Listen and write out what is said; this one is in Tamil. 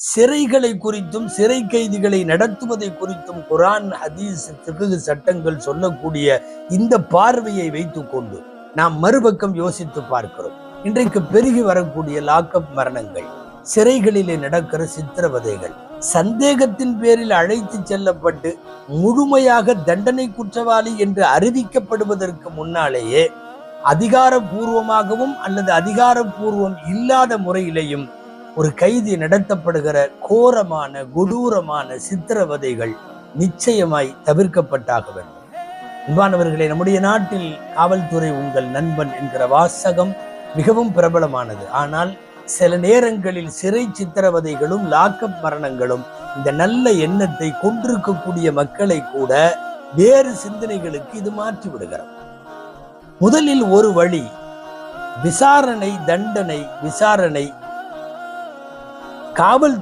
சிறைகளை குறித்தும் சிறை கைதிகளை நடத்துவதை குறித்தும் குரான் ஹதீஸ் திகு சட்டங்கள் சொல்லக்கூடிய இந்த பார்வையை வைத்துக்கொண்டு நாம் மறுபக்கம் யோசித்து பார்க்கிறோம். இன்றைக்கு பெருகி வரக்கூடிய லாக்கப் மரணங்கள் சிறைகளிலே நடக்கிற சித்திரவதைகள் சந்தேகத்தின் பேரில் அழைத்து செல்லப்பட்டு முழுமையாக தண்டனை குற்றவாளி என்று அறிவிக்கப்படுவதற்கு முன்னாலேயே அதிகாரபூர்வமாகவும் அல்லது அதிகாரபூர்வம் இல்லாத முறையிலேயும் ஒரு கைதி நடத்தப்படுகிற கோரமான கொடூரமான சித்திரவதைகள் நிச்சயமாய் தவிர்க்கப்பட்டாக வேண்டும். அன்பானவர்களே நம்முடைய நாட்டில் காவல்துறை உங்கள் நண்பன் என்கிற வாசகம் மிகவும் பிரபலமானது. ஆனால் சில நேரங்களில் சிறை சித்திரவதைகளும் லாக்கப் மரணங்களும் இந்த நல்ல எண்ணத்தை கொண்டிருக்கக்கூடிய மக்களை கூட வேறு சிந்தனைகளுக்கு இது மாற்றி விடுகிறது. முதலில் ஒரு வழி விசாரணை தண்டனை விசாரணை காவல்துறை